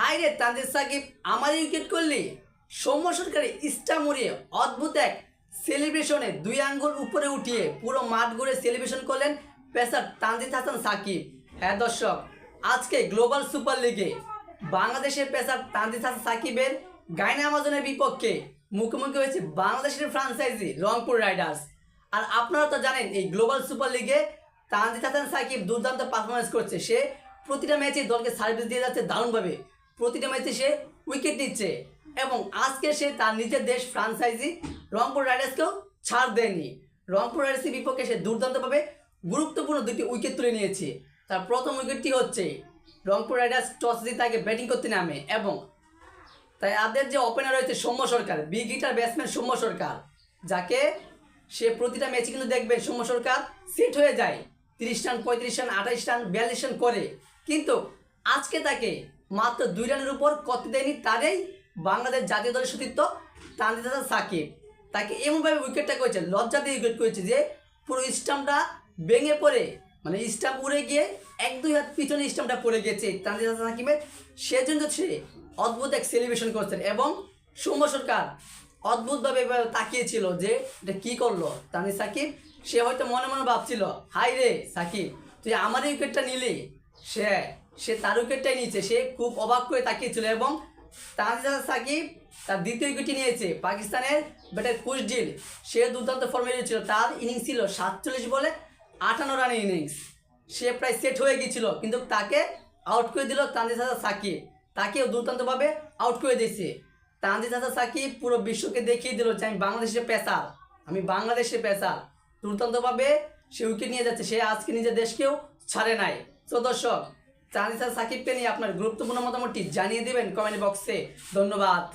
High রে তানজিদ সাকিব আমার wicket করলি। সৌম্য সরকারের ইস্টা মরিয়ে অদ্ভুত এক সেলিব্রেশনে দুই আঙ্গুল উপরে উঠিয়ে পুরো মাঠ ঘুরে সেলিব্রেশন করলেন পেসার তানজিদ হাসান সাকিব। হ্যাঁ দর্শক, আজকে গ্লোবাল সুপার লিগে বাংলাদেশের পেসার তানজিদ হাসান সাকিবের গাইনা আমাজনের বিপক্ষে মুখোমুখি হয়েছে বাংলাদেশের ফ্রাঞ্চাইজি রংপুর রাইডার্স আর আপনারা তো জানেন, এই গ্লোবাল সুপার লিগে তানজিদ হাসান সাকিব দুর্দান্ত পারফরমেন্স করছে। সে প্রতিটা ম্যাচে দলকে সার্ভিস দিয়ে যাচ্ছে দারুণভাবে। প্রতিটা ম্যাচে সে উইকেট নিচ্ছে। এবং আজকে সে তার নিজের দেশ ফ্রান্সাইজি রংপুর রাইডার্সকেও ছাড় দেয়নি। রংপুর রাইডার্সের বিপক্ষে সে দুর্দান্তভাবে গুরুত্বপূর্ণ দুটি উইকেট তুলে নিয়েছে। তার প্রথম উইকেটটি হচ্ছে, রংপুর রাইডার্স টস জিতে তাকে ব্যাটিং করতে নামে এবং তাই তাদের যে ওপেনার রয়েছে Soumya Sarkar big hitter batsman Soumya Sarkar, যাকে সে প্রতিটা ম্যাচে কিন্তু দেখবেন সৌম্য সরকার সেট হয়ে যায়। তিরিশ রান, পঁয়ত্রিশ রান, আঠাইশ রান, বিয়াল্লিশ রান করে। কিন্তু আজকে তাকে মাত্র দুই রানের উপর কত দেয়নি তারই বাংলাদেশ জাতীয় দলের সতীর্থ তানজিদ সাকিব। তাকে এমনভাবে উইকেটটা করেছে, লজ্জা দিয়ে উইকেট করেছে যে পুরো স্টাম্পটা ভেঙে পড়ে মানে স্টাম্প উড়ে গিয়ে এক দুই হাত পিছনে স্টাম্পটা পড়ে গেছে তানজিদ সাকিবের। সেজন্য সে অদ্ভুত এক সেলিব্রেশন করছেন এবং সৌম্য সরকার অদ্ভুতভাবে তাকিয়েছিল যে এটা কী করল তানজিদ সাকিব। সে হয়তো মনে মনে ভাবছিল হাই রে সাকিব, তুই আমার উইকেটটা নিলি? সে সে তার উইকেটটাই নিয়েছে। সে খুব অবাক করে তাকিয়েছিল এবং তানজিদ সাকিব তার দ্বিতীয় উইকেটটি নিয়েছে পাকিস্তানের ব্যাটার কুশডিল সে দুর্দান্ত ফর্মে ছিল তার ইনিংস ছিল সাতচল্লিশ বলে আটান্ন রানের ইনিংস সে প্রায় সেট হয়ে গিয়েছিল, কিন্তু তাকে আউট করে দিল তানজিদ হাসান সাকিব। তাকেও দুর্দান্তভাবে আউট করে দিয়েছে। তানজিদ হাসান সাকিব পুরো বিশ্বকে দেখিয়ে দিল যে আমি বাংলাদেশের পেসার। আমি বাংলাদেশের পেসার। দুর্দান্তভাবে সে উইকেট নিয়ে যাচ্ছে। সে আজকে নিজের দেশকেও ছাড়ে নাই। তো দর্শক হাসান সাকিবকে নিয়ে আপনার গুরুত্বপূর্ণ মতামতটি জানিয়ে দিবেন কমেন্ট বক্সে। ধন্যবাদ।